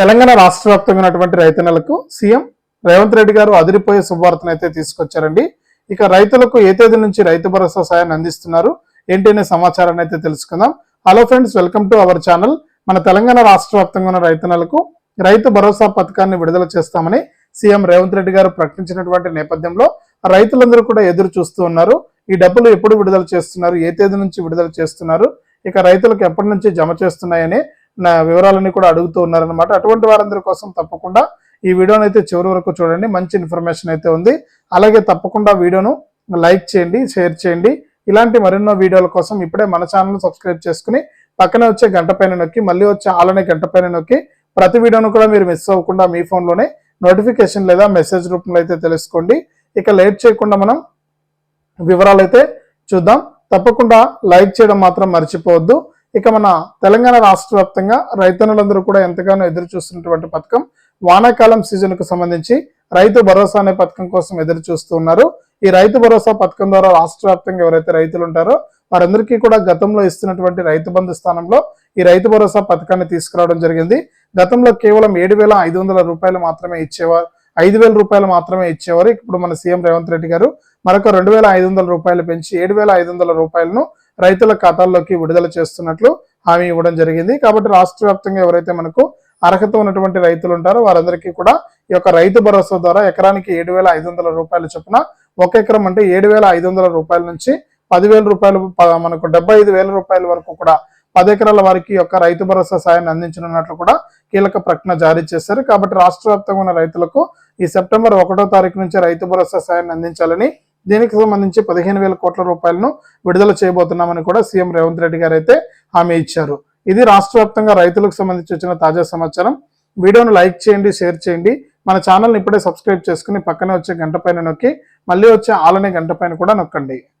తెలంగాణ రాష్ట్ర వ్యాప్తంగా ఉన్నటువంటి రైతన్నలకు సీఎం రేవంత్ రెడ్డి గారు అదిరిపోయే శుభవార్తను అయితే తీసుకొచ్చారండి. ఇక రైతులకు ఏ తేదీ నుంచి రైతు భరోసా సాయాన్ని అందిస్తున్నారు? ఏంటి అనే సమాచారాన్ని అయితే తెలుసుకుందాం. Hello friends welcome to our channel. మన తెలంగాణ రాష్ట్ర వ్యాప్తంగా ఉన్న రైతన్నలకు రైతు భరోసా పథకాన్ని విడుదల చేస్తామని సీఎం రేవంత్ రెడ్డి గారు ప్రకటించినటువంటి నేపథ్యంలో రైతులందరూ కూడా ఎదురు చూస్తూ ఉన్నారు. ఈ డబ్బులు ఎప్పుడు విడుదల చేస్తున్నారు? ఏ తేదీ నుంచి విడుదల చేస్తున్నారు? ఇక రైతులకు ఎప్పటి నుంచి జమ చేస్తున్నాయని వివరాలన్నీ కూడా అడుగుతూ ఉన్నారనమాట అటువంటి వారందరి కోసం తప్పకుండా ఈ వీడియోని అయితే చివరి వరకు చూడండి. మంచి ఇన్ఫర్మేషన్ అయితే ఉంది. అలాగే తప్పకుండా వీడియోను లైక్ చేయండి షేర్ చేయండి. ఇలాంటి మరెన్నో వీడియోల కోసం ఇప్పుడే మన ఛానల్ సబ్స్క్రైబ్ చేసుకుని పక్కనే వచ్చే గంట పైన నొక్కి మళ్ళీ వచ్చే ఆలనే గంట పైన నొక్కి ప్రతి వీడియోను కూడా మీరు మిస్ అవ్వకుండా మీ ఫోన్లోనే నోటిఫికేషన్ లేదా మెసేజ్ రూపంలో అయితే తెలుసుకోండి. ఇక లేట్ చేయకుండా మనం వివరాలు అయితే చూద్దాం. తప్పకుండా లైక్ చేయడం మాత్రం మర్చిపోవద్దు. ఇక మన తెలంగాణ రాష్ట్ర వ్యాప్తంగా రైతన్నులందరూ కూడా ఎంతగానో ఎదురు చూస్తున్నటువంటి పథకం వానాకాలం సీజన్కు సంబంధించి రైతు భరోసా అనే పథకం కోసం ఎదురు చూస్తూ ఉన్నారు. ఈ రైతు భరోసా పథకం ద్వారా రాష్ట్ర వ్యాప్తంగా ఎవరైతే రైతులు ఉంటారో వారందరికీ కూడా గతంలో ఇస్తున్నటువంటి రైతు బంధు స్థానంలో ఈ రైతు భరోసా పథకాన్ని తీసుకురావడం జరిగింది. గతంలో కేవలం ఏడు వేల ఐదు వందల రూపాయలు మాత్రమే ఇచ్చేవారు ఐదు వేల రూపాయలు మాత్రమే ఇచ్చేవారు. ఇప్పుడు మన సీఎం రేవంత్ రెడ్డి గారు మరొక రెండు వేల ఐదు వందల రూపాయలు పెంచి ఏడు వేల ఐదు వందల రూపాయలను రైతుల ఖాతాల్లోకి విడుదల చేస్తున్నట్లు హామీ ఇవ్వడం జరిగింది. కాబట్టి రాష్ట్ర వ్యాప్తంగా ఎవరైతే మనకు అర్హత ఉన్నటువంటి రైతులు ఉంటారో వారందరికీ కూడా ఈ యొక్క రైతు భరోసా ద్వారా ఎకరానికి ఏడు వేల ఐదు వందల రూపాయల చొప్పున ఒక ఎకరం అంటే ఏడు వేల ఐదు వందల రూపాయల నుంచి పదివేల రూపాయలు ప- మనకు డెబ్బై ఐదు వేల రూపాయల వరకు కూడా పది ఎకరాల వారికి యొక్క రైతు భరోసా సాయాన్ని అందించనున్నట్లు కూడా కీలక ప్రకటన జారీ చేశారు. కాబట్టి రాష్ట్ర వ్యాప్తంగా ఉన్న రైతులకు ఈ సెప్టెంబర్ ఒకటో తారీఖు నుంచి రైతు భరోసా సాయాన్ని అందించాలని దీనికి సంబంధించి పదిహేను వేల కోట్ల రూపాయలను విడుదల చేయబోతున్నామని కూడా సీఎం రేవంత్ రెడ్డి గారు అయితే హామీ ఇచ్చారు. ఇది రాష్ట్ర వ్యాప్తంగా రైతులకు సంబంధించి వచ్చిన తాజా సమాచారం. వీడియోను లైక్ చేయండి షేర్ చేయండి. మన ఛానల్ని ఇప్పుడే సబ్స్క్రైబ్ చేసుకుని పక్కనే వచ్చే గంట పైన నొక్కి మళ్ళీ వచ్చే ఆలనే గంట పైన కూడా నొక్కండి.